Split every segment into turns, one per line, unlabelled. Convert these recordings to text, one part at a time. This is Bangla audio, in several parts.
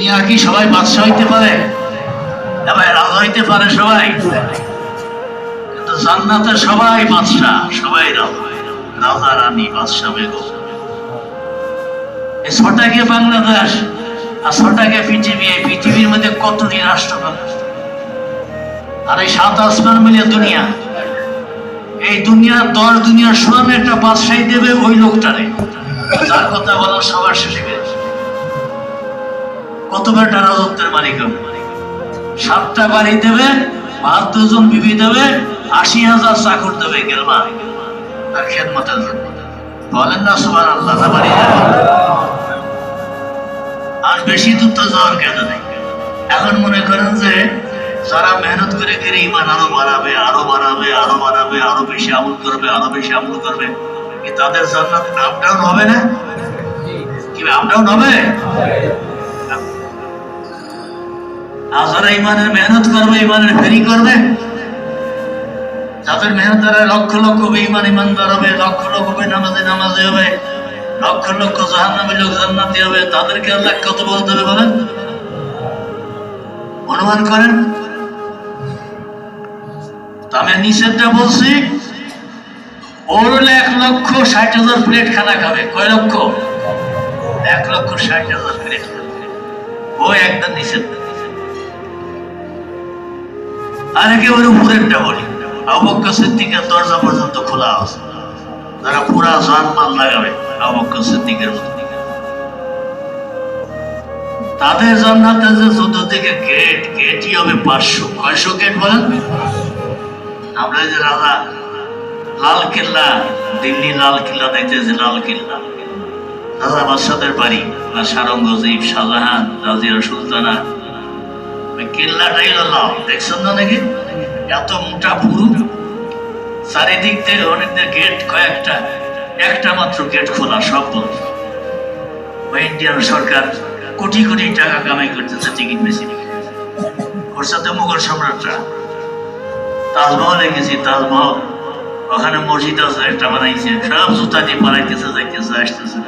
দুনিয়া কি সবাই বাদশাহ হইতে পারে? এবার রাজা হইতে পারে সবাই। কিন্তু জান্নাতে সবাই বাদশাহ, সবাই রাজা। রানী, বাদশাহ, বেগম। বাংলাদেশ আর পৃথিবী? এই পৃথিবীর মধ্যে কতটি রাষ্ট্র আর এই সাত আসমান মিলে দুনিয়া। এই দুনিয়ার দশ দুনিয়ার সমান একটা বাদশাহী দেবে ওই লোকটারে। যার কথা বলা সবার শেষে বেরোছে কত বেটা রাজত্বের মালিক সাতটা বাড়ি দেবে, বাহাত্তর জন বিবি দেবে, আশি হাজার চাকর দেবে গেলমা তার খেদমতের জন্য। বলেন না সুবান আল্লাহ বাড়ি আর বেশি দূর তো যাওয়ার কেন নেই? এখন মনে করেন যে, যারা মেহনত করে করে ইমান আরও বাড়াবে আরও বাড়াবে আরও বাড়াবে, আরও বেশি আমল করবে, আরও বেশি আমল করবে তাদের জান্নাত আপ ডাউন হবে না? কি আপ ডাউন হবে? আর যারা ইমানের মেহনত করবে ইমানের ফেরি করবে। যাদের মেহনত দ্বারা লক্ষ লক্ষ ইমান ইমানদার হবে, লক্ষ লক্ষ নামাজে নামাজে হবে, লক্ষ লক্ষ জাহান্নামী লোক জান্নাতি হবে, তাদেরকে আল্লাহ কত বলতে হবে বলেন? অনুমান করেন? আমি নিষেধটা বলছি ওর এক লক্ষ ষাট হাজার প্লেট খানা খাবে। কয় লক্ষ? এক লক্ষ ষাট হাজার প্লেট খাবে। ও একদম নিষেধ। আর একেবারে উপরেরটা বলি অবক্ষ সিদ্দিকের দরজা পর্যন্ত খোলা আছে। তারা পুরা জান মাল লাগাবে অবক্ষ সিদ্দিকের মতো তাদের জান্নাতে যে চতুর্দিকে গেট গেটই হবে পাঁচশো। কয়শো গেট বলেন? আমরা যে রাজা, লাল কিল্লা, দিল্লি লাল কেল্লা দেখতেছি লাল কিল্লা। রাজা বাদশাদের বাড়ি বা সারঙ্গজীব, শাহজাহান, রাজিয়া সুলতানা কেল্লাটাই চারিদিক থেকে একটা মাত্র গেট খোলা, সব সরকার কোটি কোটি টাকা কামাই মুঘল সম্রাটরা। তাজমহলে গেছি তাজমহল। ওখানে মসজিদ আছে, একটা বানাইছে। সব জুতা দিয়ে পালাইতেছে, যাইতেছে, আসতেছে।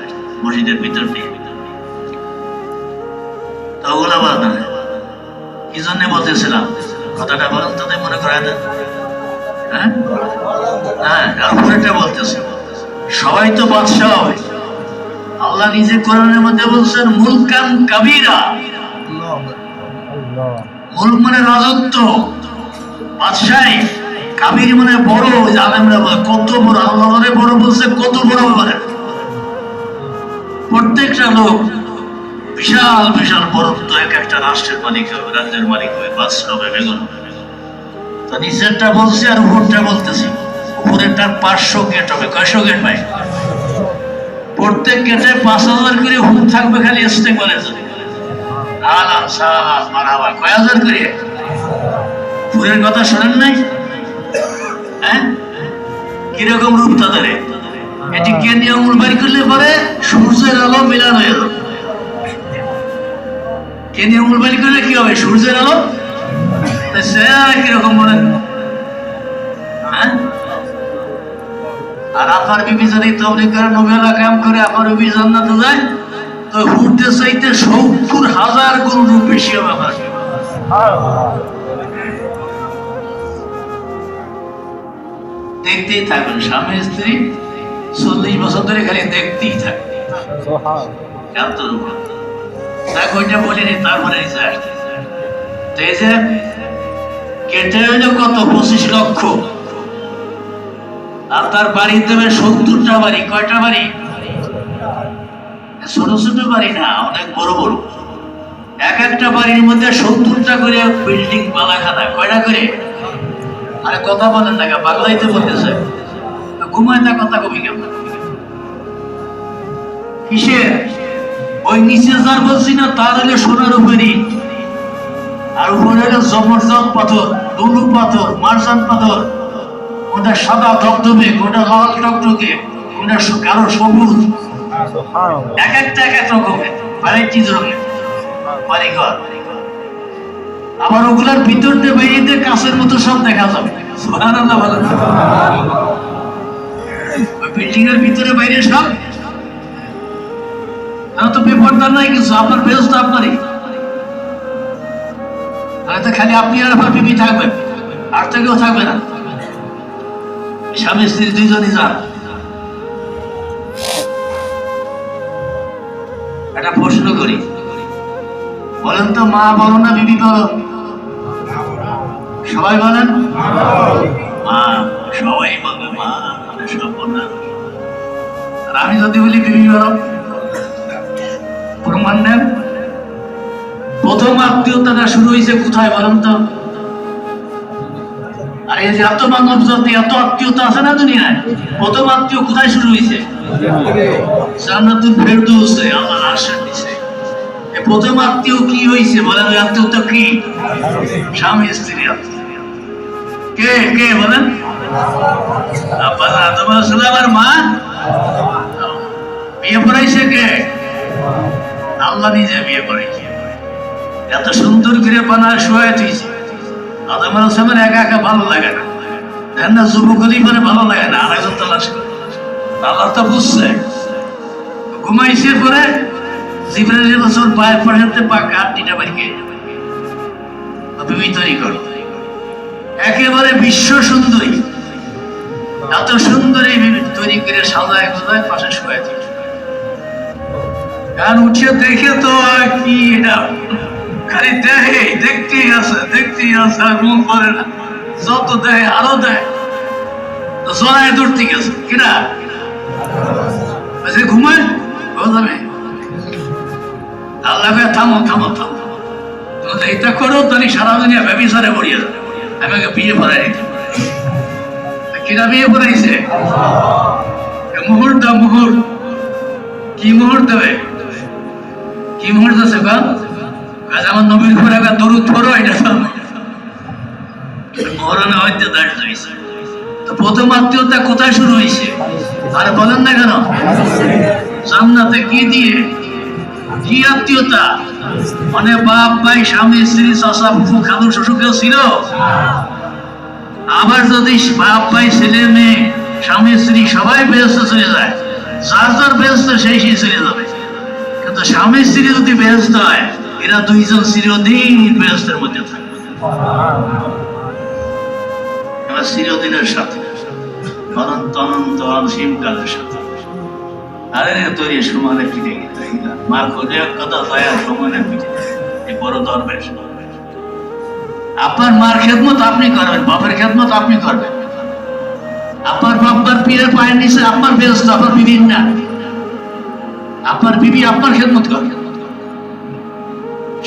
মসজিদের ভিতর দিয়ে। তো ওগুলা না। কি জন্য বলতেছিলাম? কথাটা বলেন তাদের মনে করায় দেন। হ্যাঁ? হ্যাঁ সবাই তো বাদশাহ। আল্লাহ নিজে কোরআনের মধ্যে বলছেন, মুলকান কাবিরা। মুলক মানে রাজত্ব। বাদশাহী, কাবির মানে বড় আলেমরা বলে, কত বড় আল্লাহ বড় বলছে, কত বড় বলে। প্রত্যেকটা লোক বিশাল বিশাল বরত্ব এক একটা রাষ্ট্রের মালিক হবে, রাজ্যের মালিক হবে বাদশাহ হবে বেগুন হবে। তো নিচেরটা বলছি আর উপরটা বলতেছি। উপরেরটার পাঁচশো গেট হবে। কয়শো গেট ভাই? প্রত্যেক গেটে পাঁচ হাজার করে হুম থাকবে খালি এসতে হাজার করে? কথা শোনেন নাই? হ্যাঁ? কীরকম রূপ তাদের? এটি কে নিয়মূল বাড়ি করলে পরে সূর্যের আলো মিলান হয়ে যাবে। কে নিয়মূল বাড়ি করলে কি হবে? সূর্যের আলো? সে কীরকম বলেন হ্যাঁ? আর আপনার বিবি যদি তবলি করে নোবেলা কাম করে আপনার বিবি জান্নাতে যায়? তো হুটতে চাইতে সত্তর হাজার গুণ রূপ বেশি হবে আপনার দেখতেই থাকবেন স্বামী স্ত্রী চল্লিশ বছর ধরে খালি দেখতেই থাকবে এত রূপ দেখ ওইটা বলিনি তারপরে এসে আসতে তো এই যে কেটে হইল কত পঁচিশ লক্ষ? আর তার বাড়ি দেবে সত্তরটা বাড়ি, কয়টা বাড়ি? ছোট ছোট বাড়ি না, অনেক বড় বড়। এক একটা বাড়ির মধ্যে সত্তরটা করে বিল্ডিং বালাখানা, কয়টা করে? আরে কথা বলেন না বাংলাইতে বলতেছে। ঘুমায় না কথা কবি কেমন কিসের? ওই নিচে যার বলছি না, তার হলে সোনার উপরই আর উপরে হলো জবরদস্ত পাথর, দুলু পাথর মার্শান পাথর। ওটা সাদা ধবধবে ওটা লাল টকটকে কালো সবুজ। এক একটা এক এক রকমের ভ্যারাইটিস রকমের। বাড়িঘর। আবার ওগুলার ভিতর দিয়ে বেরিয়ে কাছের মতো সব দেখা যাবে। সুবহানাল্লাহ বলেন না। ওই বিল্ডিং এর ভিতরে বাইরে সব তো বেপরদার নাই কিছু, আপনার ব্যবস্থা আপনারই। হয়তো খালি আপনি আর আপনার বিবি থাকবেন, আর তো কেউ থাকবে না। স্বামী, স্ত্রী দুইজনই যান। একটা প্রশ্ন করি। বলেন তো মা বলো না বিবি বলো? সবাই বলেন? মা, সবাই বলবে মা মানে সব আমি যদি বলি বিবি বলো? প্রমাণ নেন প্রথম আত্মীয়তাটা শুরু হয়েছে কোথায় বলেন তো? আর যে এত মানব জাতি, এত আত্মীয়তা আছে না দুনিয়ায়? প্রথম আত্মীয় কোথায় শুরু হয়েছে? আশ্রয় দিছে প্রথম আত্মীয় কি হয়েছে বলেন, ওই আত্মীয়তা কি? স্বামী, স্ত্রী কে কে বলেন? আব্বা আদম আলাইহিস আর মা? বিয়ে পড়াইছে কে? আল্লাহ নিজে বিয়ে এত সুন্দর করে বানায় শোয়া আদম একা একা ভালো লাগে না। দেন না পরে ভালো লাগে না, আরেকজন তালাশ করে। আল্লাহ তো বুঝছে। ঘুমাইছে পরে জিব্রাইল বছর পায়ের পাশাতে পাক আটটিটা বাড়ি খেয়ে যাবে তুমি তৈরি করো একেবারে বিশ্ব সুন্দরী। এত সুন্দরী তৈরি করে সাজায় গোজায় পাশে শুয়ে গান উঠে দেখে তো আর কি খালি দেখে দেখতেই আছে দেখতেই আছে, আর মন করে না। যত দেয় আরও দেয় তো জড়ায় দূর থেকে আছে। কিনা বলছে ঘুমায়? যাবে আল্লাহ থামো থামো থামো। তুমি এটা করো তাহলে সারা দুনিয়া ব্যবসারে পড়িয়ে যাবে। আমাকে বিয়ে পড়াই কিনা বিয়ে পড়াইছে মুহূর্ত মুহূর্ত। কি মুহূর্ত দেবে কি কাজ আমার নবীর ঘরে দরুদ এটা তো হইতে তো প্রথম আত্মীয়তা কোথায় শুরু হয়েছে আর বলেন না কেন? কি দিয়ে? কি আত্মীয়তা? মানে বাপ, ভাই, স্বামী, স্ত্রী চাষা ফুফু খাদু শ্বশুর কেউ ছিল? আবার যদি বাপ, ভাই, ছেলে, মেয়ে, স্বামী, স্ত্রী সবাই ব্যস্ত চলে যায়, যার যার ব্যস্ত সেই সেই চলে যাবে। কিন্তু স্বামী স্ত্রী যদি ব্যস্ত হয়, এরা দুইজন চিরদিন ব্যস্তের মধ্যে থাকবে সাথে। অনন্ত অনন্ত সাথে। আরে তোর সমানে মা খুঁজে কথা আর সমানে বড় আপনার মার খেদমত আপনি করবেন, বাপের খেদমত আপনি করবেন। আপনার বাপবার পীরের পায়ের নিচে আপনার ব্যস্ত, আপনার বিবির না আপনার বিবি আপনার খেদমত করবে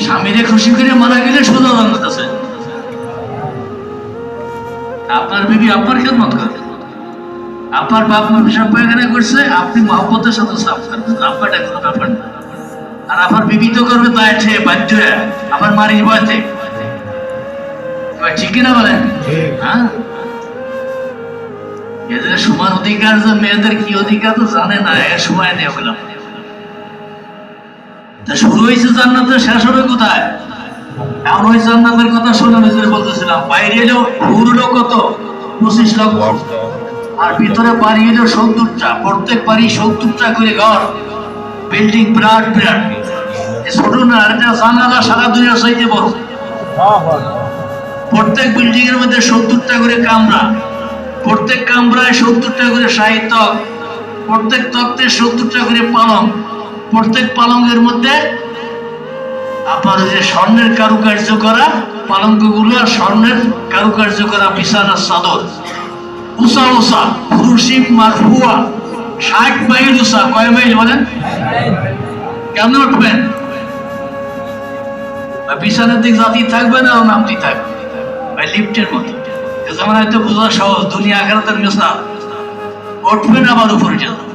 স্বামীরে খুশি করে মারা গেলে সোজা জান্নাত আছে। আপনার বিবি আপনার খেদমত করবে আপনার বাপ মা পেশাব পায়খানা করছে আপনি মহব্বতের সাথে সাফ করবেন আব্বাটা কোনো ব্যাপার না। আর আপনার বিবি তো করবে তাই ঠে বাধ্য হয়ে। আপনার মারির বয়তে ঠিক কিনা বলেন? হ্যাঁ? এদের সমান অধিকার যে মেয়েদের কি অধিকার তো জানে না এর সময় নিয়ে বললাম। তা শুরু হয়েছে জান্নাতের, শেষ হবে কোথায়? এমন ওই জান্নাতের কথা শুনে নিজের বলতেছিলাম, বাইরে এলো পুরো কত? পঁচিশ লক্ষ। আর ভিতরে বাড়ি এলো সত্তরটা, প্রত্যেক বাড়ি সত্তরটা করে ঘর। বিল্ডিং বিরাট বিরাট। ছোট না এটা জানালা সারা দুনিয়া চাইতে বড়। প্রত্যেক বিল্ডিং এর মধ্যে সত্তরটা করে কামরা। প্রত্যেক কামরায় সত্তরটা করে সাহিত্য। প্রত্যেক তত্ত্বের সত্তরটা করে পালং। প্রত্যেক পালঙ্গের মধ্যে আপনার যে স্বর্ণের কারুকার্য করা, পালঙ্কগুলো আর স্বর্ণের কারুকার্য করা বিছানার চাদর উষা উষা ফুরুসিম মারফুয়া ষাট মাইল উষা, কয় মাইল বলেন? কেন উঠবেন? বিছানার দিক জাতি থাকবে না নামটি থাকবে। ভাই, লিফটের মতো। এ জামানায় তো বোঝা সহজ, দুনিয়া আখেরাতের মেসা উঠবেন আবার উপরে যাবে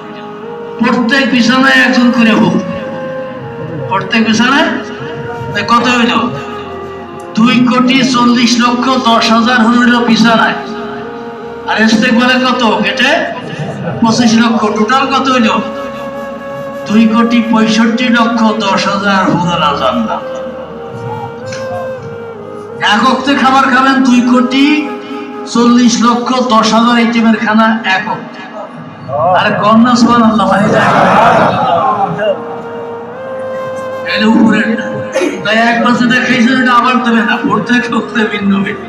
প্রত্যেক বিছানায় একজন করে হোক। প্রত্যেক বিছানায়? কত হইল? দুই কোটি চল্লিশ লক্ষ দশ হাজার হইল বিছানায়। আর এস্তেক বলে কত? কেটে পঁচিশ লক্ষ। টোটাল কত হইল? দুই কোটি পঁয়ষট্টি লক্ষ দশ হাজার হুরলা জানলাম এক অক্তে খাবার খাবেন দুই কোটি চল্লিশ লক্ষ দশ হাজার আইটেমের খানা এক অক্তে। আর আল্লাহ উপরের তাই যেটা খাইছেন এটা আবার দেবে না লোকতে ভিন্ন ভিন্ন।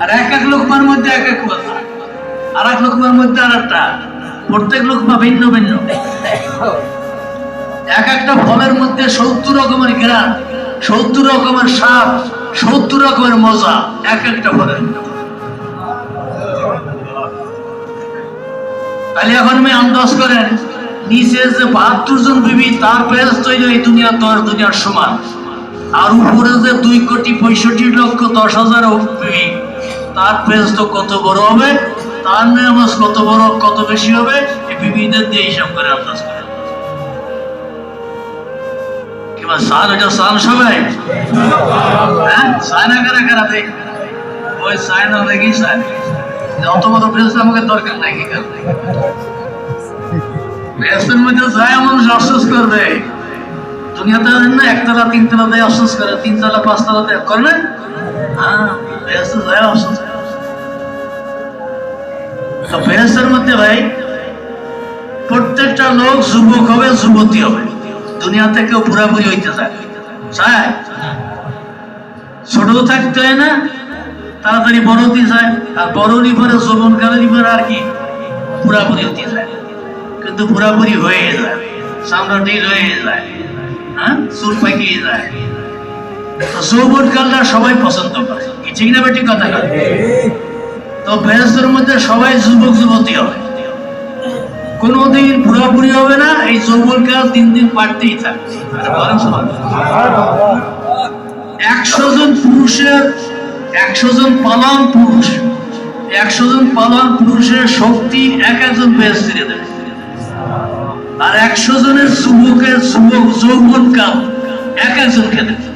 আর এক এক লোকমার মধ্যে এক এক কথা। আর এক লোকমার মধ্যে আর একটা। প্রত্যেক লোকমা ভিন্ন ভিন্ন। এক একটা ফলের মধ্যে সত্তর রকমের ঘ্রাণ সত্তর রকমের সাপ সত্তর রকমের মজা, এক একটা ফলের তাহলে এখন আমি আন্দাজ করেন, নিচে যে বাহাত্তর জন বিবি, তার পেজ তৈরি এই দুনিয়া দশ দুনিয়ার সমান। আর উপরে যে দুই কোটি পঁয়ষট্টি লক্ষ দশ হাজার বিবি, তার পেজ তো কত বড় হবে? তার নামাজ কত বড়, কত বেশি হবে? এই বিবিদের দিয়ে হিসাব করে আন্দাজ করে কিংবা সাল এটা সাল সবাই? হ্যাঁ সায়না কারা কারা দেখ ওই সায়না অনেকই সায় হ্যাঁ। প্রত্যেকটা লোক যুবক হবে, যুবতী হবে। দুনিয়া থেকে পুরাপুরি হইতে চায়? ছোট থাকতে হয় না তাড়াতাড়ি বড় হতে চায় আর বড় পরে যৌবন কালের পরে আর কি? পুরাপুরি হতে চায় কিন্তু পুরাপুরি হয়ে যায়। সামনে ঢিল হয়ে যায়। হ্যাঁ? চুল পাকিয়ে যায়। তো যৌবন কালটা সবাই পছন্দ করে। ঠিক না বেটি কথা তো বেহেস্তের মধ্যে সবাই যুবক যুবতী হবে। কোনোদিন পুরোপুরি হবে না, এই যৌবন কাল তিন দিন বাড়তেই থাকবে। একশো জন পুরুষের একশো জন পালন পুরুষ। একশো জন পালন পুরুষের শক্তি এক একজন বেহেস্তিরে দেবে আর একশো জনের যুবকের যুবক যৌবন কাল এক একজনকে দেবে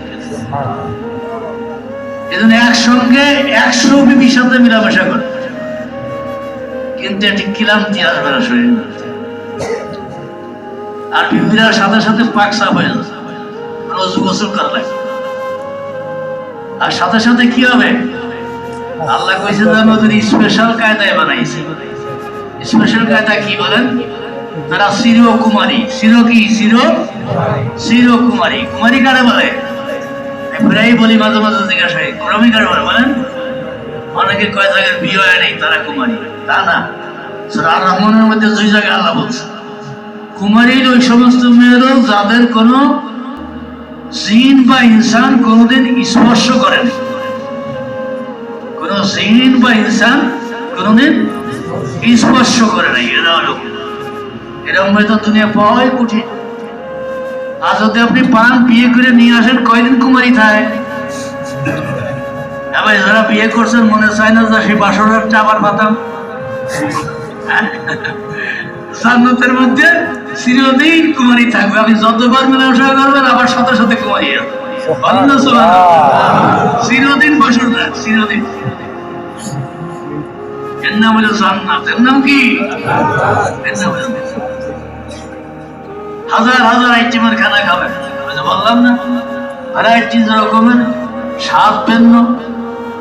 এজন্য একসঙ্গে একশো বিবির সাথে মেলামেশা করে। কিন্তু এটি ক্লান্তি আসবে না শরীর আর বিবিরা সাথে সাথে পাক সাফ হয়ে যাচ্ছে রোজ গোসল করা লাগে আর সাথে সাথে কি হবে? আল্লাহ কইছে যে আমাদের স্পেশাল কায়দায় বানাইছে। স্পেশাল কায়দা কি বলেন? তারা চির কুমারী। চির কি? চির চির কুমারী। কুমারী কারে বলে? প্রায় বলি মাঝে মাঝে জিজ্ঞাসা হয় কুমারী কারে বলে? বলেন অনেকে কয় জায়গায় বিয়ে হয় নাই তারা কুমারী। তা না। আর রহমানের মধ্যে দুই জায়গায় আল্লাহ বলছে কুমারীর ওই সমস্ত মেয়েরও যাদের কোনো জিন বা ইনসান কোনোদিন স্পর্শ করেনি কোন জিন বা ইনসান কোনোদিন স্পর্শ করে নাই এরা হলো এরকম দুনিয়া পাওয়াই কঠিন। আর যদি আপনি পান, বিয়ে করে নিয়ে আসেন, কয়দিন কুমারী থাকে? এবার যারা বিয়ে করছেন, মনে চায় না যে সেই বাসরটা আবার পাতাম জান্নাতের মধ্যে চিরদিন কুমারী থাকবে। আপনি যতবার মেলামেশা করবেন আবার সাথে সাথে কুমারী? চিরদিন বসর না, চিরদিন। এর নাম হলো জান্নাত। এর নাম কি? হাজার হাজার আইটেমের খানা খাবেন বললাম না। ভ্যারাইটিস রকমের স্বাদ ভিন্ন।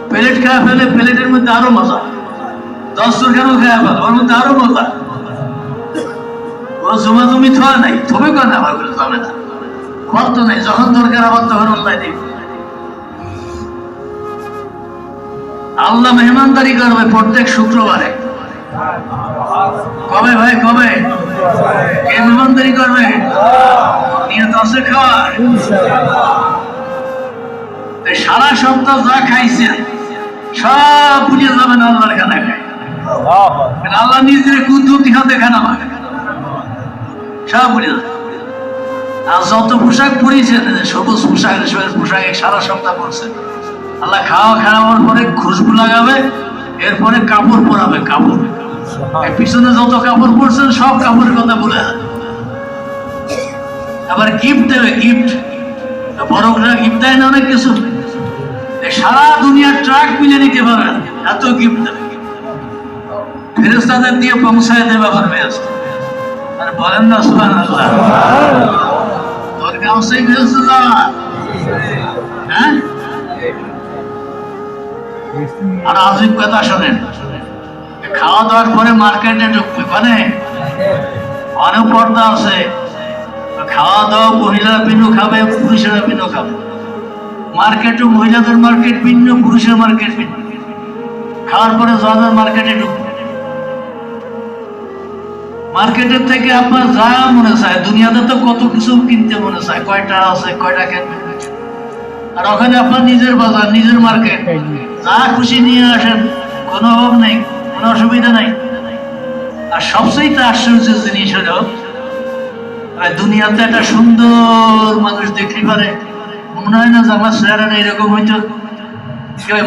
প্লেট খাওয়া ফেলে, প্লেটের মধ্যে আরও মজা। দশ কেন খাওয়া ফেলে ওর মধ্যে আরও মজা। ও জমা জমি থোয়া নাই তবে কেন আমার করে জমে না? ঘর তো নেই যখন দরকার আবার তখন আল্লাহ দিবে আল্লাহ মেহমানদারি করবে প্রত্যেক শুক্রবারে। কবে ভাই কবে? কে মেহমানদারি করবে? নিয়ে দশে খাওয়ার? সারা সপ্তাহ যা খাইছেন সব বুঝে যাবেন আল্লাহর খানা খাই আল্লাহ নিজের কুদ্দুতি হাতে খানা মাখে সব বুঝে যাবে আর যত পোশাক পরিয়েছেন সবুজ পোশাক সবুজ পোশাক সারা সপ্তাহ পরছে। আল্লাহ খাওয়া খাওয়ার পরে খুশবু লাগাবে এরপরে কাপড় পরাবে কাপড়। পিছনে যত কাপড় পরছেন সব কাপড়ের কথা বলে আবার গিফট দেবে গিফট বড়রা গিফট দেয় না অনেক কিছু। সারা দুনিয়ার ট্রাক মিলে নিতে পারে এত গিফট দেবে। ফেরেস্তাদের দিয়ে পৌঁছায় দেবে আর বলেন না সুহান আল্লাহ হ্যাঁ? আর আজিব কথা শোনেন খাওয়া দাওয়ার পরে মার্কেটে ঢুকবে মানে অনেক পর্দা আছে। খাওয়া দাওয়া মহিলারা ভিন্ন খাবে, পুরুষেরা ভিন্ন খাবে। মার্কেটও মহিলাদের মার্কেট ভিন্ন, পুরুষের মার্কেট ভিন্ন। খাওয়ার পরে যাদের মার্কেটে ঢুকবে। মার্কেটের থেকে আপনার যা মনে চায় দুনিয়াতে তো কত কিছু কিনতে মনে চায় কয়টা আছে কয়টা কিনবে? আর ওখানে আপনার নিজের বাজার নিজের মার্কেট। যা খুশি নিয়ে আসেন কোনো অভাব নেই কোনো অসুবিধা নাই। আর সবচেয়ে আশ্চর্যের জিনিস হলো দুনিয়াতে একটা সুন্দর মানুষ দেখতে পারে। মনে হয় না যে আমার চেহারাটা এরকম হইতো?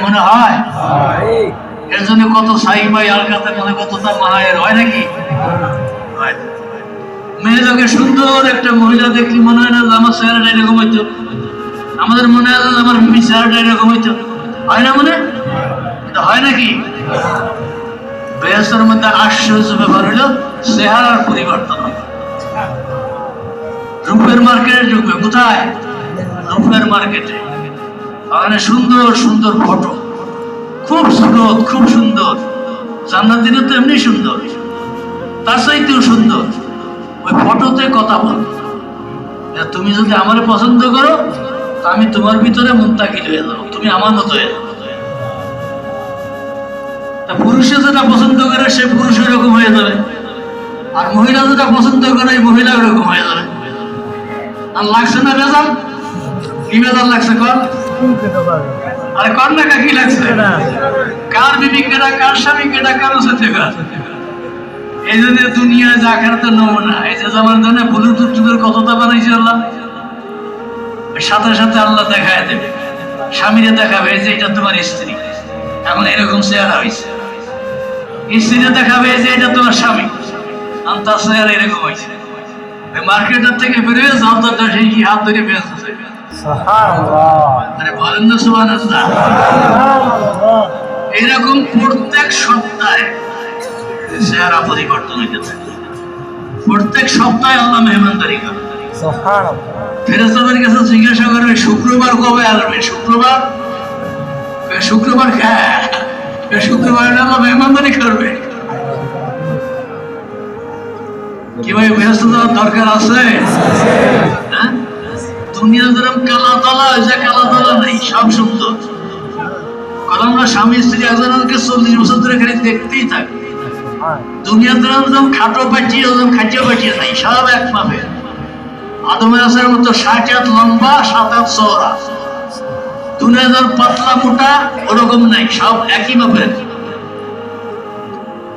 মনে হয়? এর জন্য কত সাই আলকাতে মনে কত তার মায়ের হয় নাকি। মেয়েটাকে সুন্দর একটা মহিলা দেখলি মনে হয় না আমার চেহারাটা এরকম হইতো। আমাদের মনে হয় আমার চেহারাটা এরকম হইতো। হয় না মনে? হয় নাকি? বেহেস্তের মধ্যে আশ্চর্য ব্যাপার হইল, চেহারার পরিবর্তন রূপের মার্কেটে ঢুকবে, কোথায়? রূপের মার্কেটে। ওখানে সুন্দর সুন্দর ফটো। খুব সুন্দর খুব সুন্দর। জান্নাতিরা তো এমনি সুন্দর। তার চাইতেও সুন্দর। ওই ফটোতে কথা বল। তুমি যদি আমার পছন্দ করো আমি তোমার ভিতরে মুন্তাকিল হয়ে যাব। তুমি আমার মতো হয়ে যাব। পুরুষে যেটা পছন্দ করে সে পুরুষ এরকম হয়ে যাবে। আর মহিলা যেটা পছন্দ করে এই মহিলা এরকম হয়ে যাবে। আর লাগছে না বেজাল? কি বেজাল লাগছে কর? আরে কর না কা কি লাগছে? কার বিবি কেডা কার স্বামী কেটা কারও সাথে কার। এই জন্য দুনিয়া আখার তো নমুনা এই যে যেমন ধরে ব্লুটুথ টুথের কতটা বানাইছে আল্লাহ। সাথে সাথে আল্লাহ দেখায় দেবে। স্বামীরে দেখাবে যে এটা তোমার স্ত্রী। এখন এরকম চেহারা হয়েছে স্ত্রীরে দেখাবে যে এটা তোমার স্বামী। আর তার চেহারা এরকম হয়েছে মার্কেটের থেকে বেরোয় যাও তো সেই কি হাত ধরে বেঁচেছে আরে বলেন না সুবান এরকম প্রত্যেক সপ্তাহে চেহারা পরিবর্তন হয়ে গেছে প্রত্যেক সপ্তাহে আল্লাহ মেহমানদারি করে। ফেরেস্তাদের কাছে জিজ্ঞাসা করবে শুক্রবার কবে আসবে শুক্রবার? শুক্রবার হ্যাঁ শুক্রবার আল্লাহ মেহমানদারি করবে। কি ভাই ব্যস্ত যাওয়ার দরকার আছে? হ্যাঁ? দুনিয়া যেরকম কালা তলা যে কালা তলা নেই সব সুন্দর। কারণ স্বামী স্ত্রী একজনকে চল্লিশ বছর ধরে খালি দেখতেই থাকি। যেরকম খাটো খাটিয়ে নাই সব এক মাপের আদমের আসার মতো ষাট হাত লম্বা সাত হাত চওড়া। পাতলা মোটা ওরকম নাই সব একই মাপের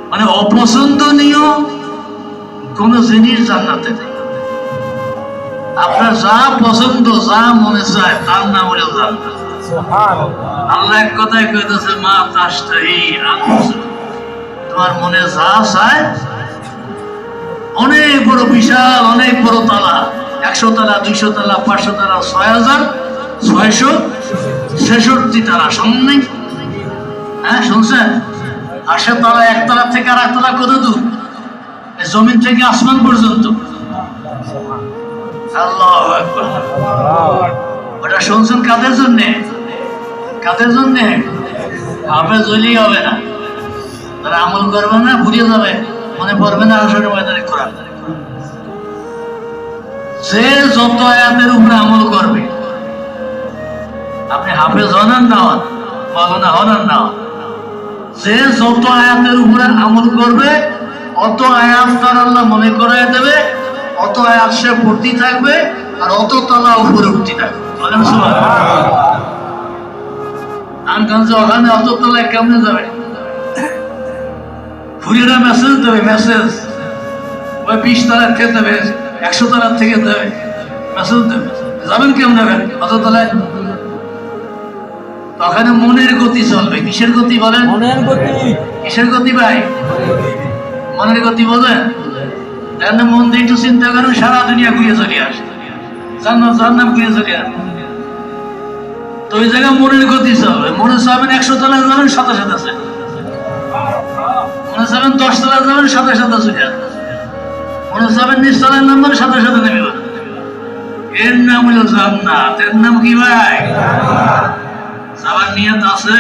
মানে অপছন্দনীয় কোন জিনিস জান্নাতে নেই। আপনার যা পছন্দ যা মনে চায় তার নাম হলো জান্নাত। আল্লাহ এক কথায় কইতেছে মা তাস্তাহি তোমার মনে যা চায়, অনেক বড় বিশাল, অনেক বড় তালা। একশো তালা, দুইশো তালা, পাঁচশো তালা, ছয় হাজার, ছয়শো ছেষট্টি তালা নেই হ্যাঁ শুনছেন? আর সে তালা একতলা থেকে আর একতলা কত দূর? জমিন থেকে আসমান পর্যন্ত। আল্লাহ ওটা শুনছেন কাদের জন্যে? কাদের জন্যে? আপনি জলি হবে না। তারা আমল করবে না ভুলিয়ে যাবে। মনে পড়বে না আসলে ময়দানে কোরআন। যে যত আয়াতের উপরে আমল করবে, আপনি হাফেজ হন আর না হন, মাওলানা হন আর না যে যত আয়াতের উপরে আমল করবে, অত আয়াত তার আল্লাহ মনে করাই দেবে, অত আয়াত সে ভর্তি থাকবে, আর অত তলা উপরে উঠতে থাকবে। বলেন সুবহানাল্লাহ। আনগঞ্জে ওখানে অত তলায় কেমনে যাবে? ফুরিয়েরা মেসেজ দেবে মেসেজ ওই বিশ তলার থেকে দেবে একশো তলার থেকে দেবে মেসেজ দেবে। যাবেন কেমন যাবেন অত তলায় ওখানে মনের গতি চলবে। কিসের গতি বলেন?
মনের গতি।
কিসের গতি ভাই? মনের গতি বলেন। তাহলে মন দিয়ে একটু চিন্তা করেন সারা দুনিয়া ঘুরে চলে আসে। জান্নাত জান্নাত ঘুরে চলে আসে। তো ওই জায়গায় মনের গতি চলবে। মনে চাবেন একশো তলায় যাবেন সাথে সাথে আছে। মনে চাবেন দশ তলায় যাবেন সাথে সাথে চলে মনে যাবেন নিচ তলায় নামবেন সাথে সাথে নেমে যাবেন। এর নাম হলো জান্নাত। এর নাম কি ভাই? যাবার নিয়ত আছে?